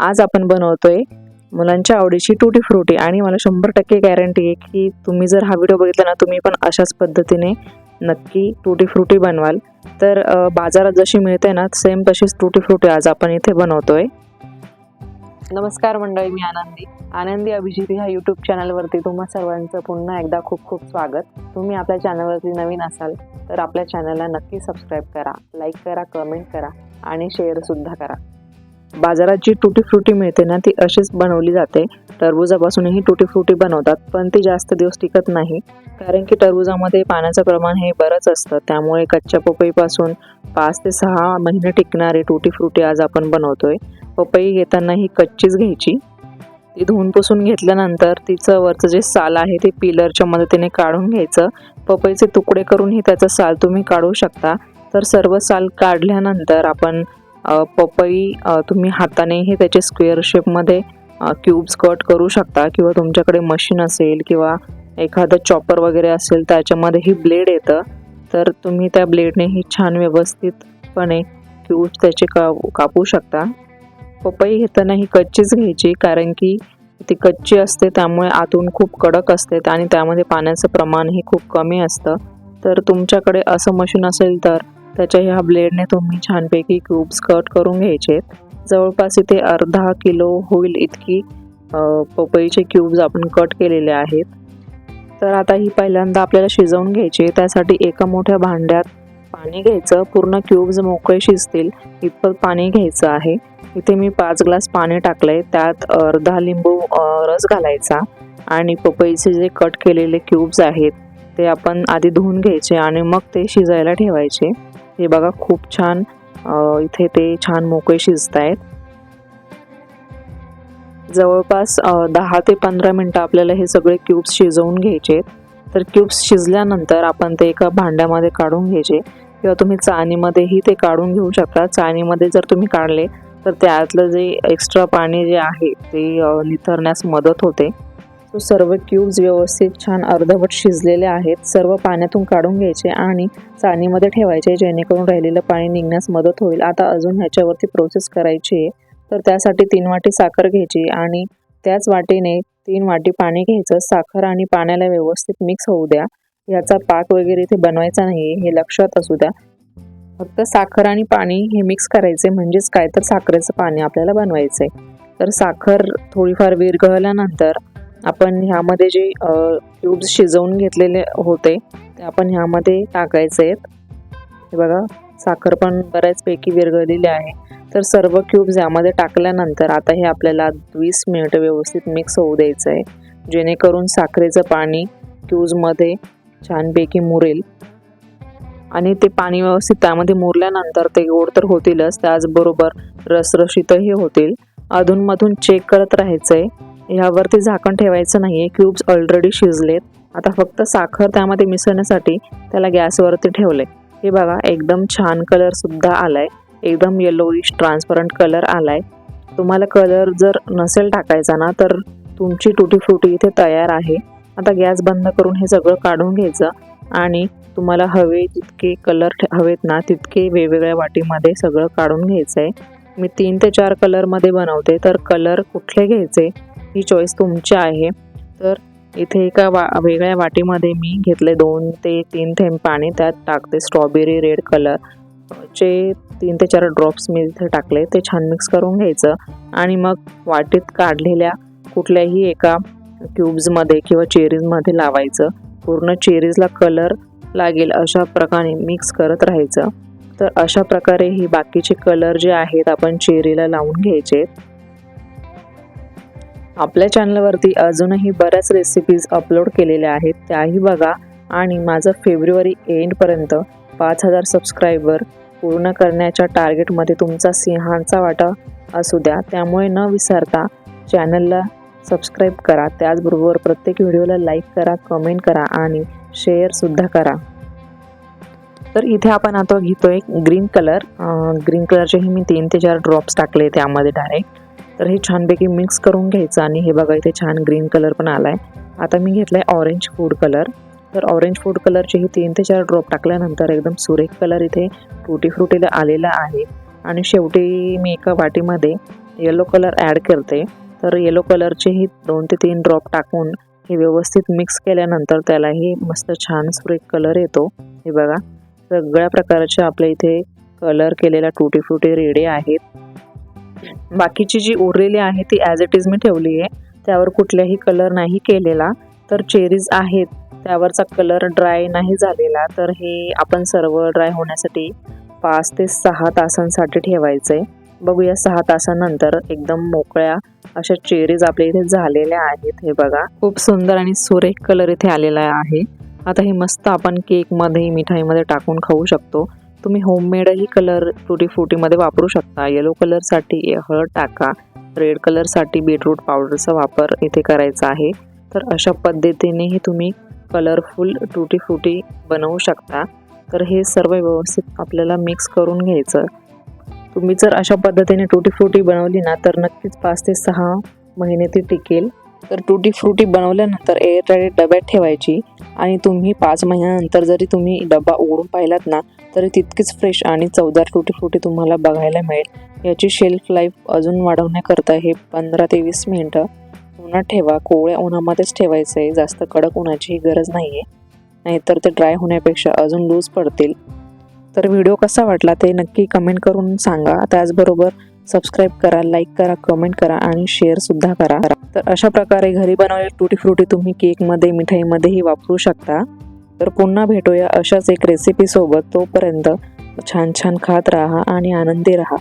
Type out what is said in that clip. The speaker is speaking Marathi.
आज आपण बनवतोय मुलांच्या आवडीची टुटी फ्रुटी आणि मला शंभर टक्के गॅरंटी आहे की तुम्ही जर हा व्हिडिओ बघितला ना तुम्ही पण अशाच पद्धतीने नक्की टुटी फ्रुटी बनवाल. तर बाजारात जशी मिळते ना सेम तशीच टुटी फ्रुटी आज आपण इथे बनवतोय. नमस्कार मंडळी मी आनंदी. आनंदी अभिजित ह्या यूट्यूब चॅनलवरती तुम्हा सर्वांचं पुन्हा एकदा खूप खूप स्वागत. तुम्ही आपल्या चॅनलवरती नवीन असाल तर आपल्या चॅनलला नक्की सबस्क्राईब करा लाईक करा कमेंट करा आणि शेअरसुद्धा करा. बाजारात जी टुटी फ्रुटी मिळते ना ती अशीच बनवली जाते. टरबुजापासूनही टुटी फ्रुटी बनवतात पण ती जास्त दिवस टिकत नाही. कारण की टरबुजामध्ये पाण्याचं प्रमाण हे बरंच असतं त्यामुळे कच्च्या पपईपासून पाच ते सहा महिने टिकणारी टुटी फ्रुटी आज आपण बनवतोय. पपई घेताना ही कच्चीच घ्यायची. ती धुवून पुसून घेतल्यानंतर तिचं वरचं जे साल आहे ते पिलरच्या मदतीने काढून घ्यायचं. पपईचे तुकडे करूनही त्याचं साल तुम्ही काढू शकता. तर सर्व साल काढल्यानंतर आपण पपई तुम्ही हातानेही त्याचे स्क्वेअर शेपमध्ये क्यूब्स कट करू शकता किंवा तुमच्याकडे मशीन असेल किंवा एखादं चॉपर वगैरे असेल त्याच्यामध्येही ब्लेड येतं. तर तुम्ही त्या ब्लेडने ही छान व्यवस्थितपणे क्यूब्स त्याचे का कापू शकता. पपई घेताना ही कच्चीच घ्यायची कारण की ती कच्ची असते त्यामुळे आतून खूप कडक असते आणि त्यामध्ये पाण्याचं प्रमाणही खूप कमी असतं. तर तुमच्याकडे असं मशीन असेल तर त्याच्या ह्या ब्लेडने तुम्ही छानपैकी क्यूब्स कट करून घ्यायचे. जवळपास इथे अर्धा किलो होईल इतकी पपईचे क्यूब्स आपण कट केलेले आहेत. तर आता ही पहिल्यांदा आपल्याला शिजवून घ्यायची त्यासाठी एका मोठ्या भांड्यात पाणी घ्यायचं. पूर्ण क्यूब्स मोकळे शिजतील. इतपत पाणी घ्यायचं आहे. इथे मी पाच ग्लास पाणी टाकलं आहे त्यात अर्धा लिंबू रस घालायचा आणि पपईचे जे कट केलेले क्यूब्स आहेत ते आपण आधी धुवून घ्यायचे आणि मग ते शिजायला ठेवायचे. हे बघा खूप छान इथे ते छान मोकळे शिजत आहेत जवळपास दहा ते पंधरा मिनटं आपल्याला हे सगळे क्यूब्स शिजवून घ्यायचे तर क्यूब्स शिजल्यानंतर आपण ते एका भांड्यामध्ये काढून घ्यायचे किंवा तुम्ही चाणीमध्येही ते काढून घेऊ शकता. चाणीमध्ये जर तुम्ही काढले तर त्यातलं जे एक्स्ट्रा पाणी जे आहे ते निथरण्यास मदत होते. तो सर्व क्यूब्स व्यवस्थित छान अर्धवट शिजलेले आहेत. सर्व पाण्यातून काढून घ्यायचे आणि चाळणीमध्ये ठेवायचे जेणेकरून राहिलेलं पाणी निघण्यास मदत होईल. आता अजून ह्याच्यावरती प्रोसेस करायची आहे. तर त्यासाठी तीन वाटी साखर घ्यायची आणि त्याच वाटीने तीन वाटी पाणी घ्यायचं. साखर आणि पाण्याला व्यवस्थित मिक्स होऊ द्या. याचा पाक वगैरे इथे बनवायचा नाही हे लक्षात असू द्या. फक्त साखर आणि पाणी हे मिक्स करायचे म्हणजेच काय तर साखरेचं पाणी आपल्याला बनवायचं आहे तर साखर थोडीफार विरघळल्यानंतर आपण ह्यामध्ये जे क्यूब्स शिजवून घेतलेले होते ते आपण ह्यामध्ये टाकायचे आहेत. हे बघा साखर पण बऱ्याचपैकी विरघळलेली आहे. तर सर्व क्यूब्स यामध्ये टाकल्यानंतर आता हे आपल्याला वीस मिनिटं व्यवस्थित मिक्स होऊ द्यायचं आहे. जेणेकरून साखरेचं पाणी क्यूजमध्ये छानपैकी मुरेल. आणि ते पाणी व्यवस्थित त्यामध्ये मुरल्यानंतर ते गोड तर होतीलच त्याचबरोबर रसरशीतही होतील. अधूनमधून चेक करत राहायचं आहे ह्यावरती झाकण ठेवायचं नाही आहे क्यूब्स ऑलरेडी शिजलेत. आता फक्त साखर त्यामध्ये मिसळण्यासाठी त्याला गॅसवरती ठेवले हे बघा एकदम छान कलरसुद्धा आलाय. एकदम येलोइश ट्रान्सपरंट कलर आलाय. तुम्हाला कलर जर नसेल टाकायचा ना तर तुमची टुटी फ्रुटी इथे तयार आहे. आता गॅस बंद करून हे सगळं काढून घ्यायचं आणि तुम्हाला हवे तितके कलर हवेत ना तितके वेगवेगळ्या वाटीमध्ये सगळं काढून घ्यायचं आहे मी तीन ते चार कलरमध्ये बनवते तर कलर कुठले घ्यायचे? ही चॉईस तुमची आहे. तर इथे एका वा वेगळ्या वाटीमध्ये मी घेतले दोन ते तीन थेंब पाणी त्यात टाकते स्ट्रॉबेरी रेड कलरचे तीन ते चार ड्रॉप्स मी इथे टाकले ते छान मिक्स करून घ्यायचं. आणि मग वाटीत काढलेल्या कुठल्याही एका क्यूब्समध्ये किंवा चेरीजमध्ये लावायचं. पूर्ण चेरीजला कलर लागेल अशा प्रकारे मिक्स करत राहायचं. तर अशा प्रकारे ही बाकीचे कलर जे आहेत आपण चेरीला लावून घ्यायचे. आपल्या चॅनलवरती अजूनही बऱ्याच रेसिपीज अपलोड केलेल्या आहेत. त्याही बघा. आणि माझं फेब्रुवारी एंडपर्यंत पाच हजार सबस्क्रायबर पूर्ण करण्याच्या टार्गेटमध्ये तुमचा सिंहांचा वाटा असू द्या. त्यामुळे न विसरता चॅनलला सबस्क्राईब करा. त्याचबरोबर प्रत्येक व्हिडिओला लाईक करा कमेंट करा आणि शेअरसुद्धा करा. तर इथे आपण आता घेतो एक ग्रीन कलर ग्रीन कलरचेही मी तीन ते चार ड्रॉप्स टाकले त्यामध्ये डायरेक्ट तर हे छानपैकी मिक्स करून घ्यायचं आणि हे बघा इथे छान ग्रीन कलर पण आला आहे आता मी घेतलाय ऑरेंज फूड कलर तर ऑरेंज फूड कलरचे ही तीन ते चार ड्रॉप टाकल्यानंतर एकदम सुरेख कलर इथे फ्रुटी फ्रुटीला आलेला आहे. आणि शेवटी मी एका वाटीमध्ये येलो कलर ॲड करते. तर येलो कलरचेही दोन ते तीन ड्रॉप टाकून हे व्यवस्थित मिक्स केल्यानंतर त्यालाही मस्त छान सुरेख कलर येतो. हे बघा सगळ्या प्रकारचे आपल्या इथे कलर केलेला टुटी फ्रुटी रेडे आहेत. बाकीची जी उरलेली आहे ती ॲज इट इज मी ठेवली आहे. त्यावर कुठल्याही कलर नाही केलेला. तर चेरीज आहेत. त्यावरचा कलर ड्राय नाही झालेला. तर हे आपण सर्व ड्राय होण्यासाठी पाच ते सहा तासांसाठी ठेवायचं. आहे बघूया सहा तासानंतर एकदम मोकळ्या अशा चेरीज आपल्या इथे झालेल्या आहेत. हे बघा. खूप सुंदर आणि सुरेख कलर इथे आलेला आहे. आता हे मस्त आपण केकमध्ये मिठाईमध्ये टाकून खाऊ शकतो. तुम्ही होममेडही कलर फ्रुटी फ्रुटीमध्ये वापरू शकता. येलो कलरसाठी हळद टाका. रेड कलरसाठी बीटरूट पावडरचा वापर इथे करायचा आहे. तर अशा पद्धतीनेही तुम्ही कलरफुल टुटी फ्रुटी बनवू शकता. तर हे सर्व व्यवस्थित आपल्याला मिक्स करून घ्यायचं. तुम्ही जर अशा पद्धतीने टुटी फ्रुटी बनवली ना तर नक्कीच पाच ते सहा महिने ती टिकेल. तर टुटी फ्रुटी बनवल्यानंतर एअरटाईट डब्यात ठेवायची. आणि तुम्ही पाच महिन्यानंतर जरी तुम्ही डबा उघडून पाहिलात ना तरी तितकीच फ्रेश आणि चवदार टुटी फ्रुटी तुम्हाला बघायला मिळेल. याची शेल्फ लाईफ अजून वाढवण्याकरता हे पंधरा ते वीस मिनटं उन्हात ठेवा. कोवळ्या उन्हामध्येच ठेवायचं आहे जास्त कडक उन्हाचीही गरज नाही आहे नाहीतर ते ड्राय होण्यापेक्षा अजून लूज पडतील. तर व्हिडिओ कसा वाटला ते नक्की कमेंट करून सांगा. त्याचबरोबर सबस्क्राईब करा लाईक करा कमेंट करा आणि शेअरसुद्धा करा. तर अशा प्रकारे घरी बनवलेली टुटी फ्रुटी तुम्ही केकमध्ये मिठाईमध्येही वापरू शकता. तर पुन्हा भेटूया अशाच एक रेसिपीसोबत तोपर्यंत छान छान खात राहा आणि आनंदी राहा.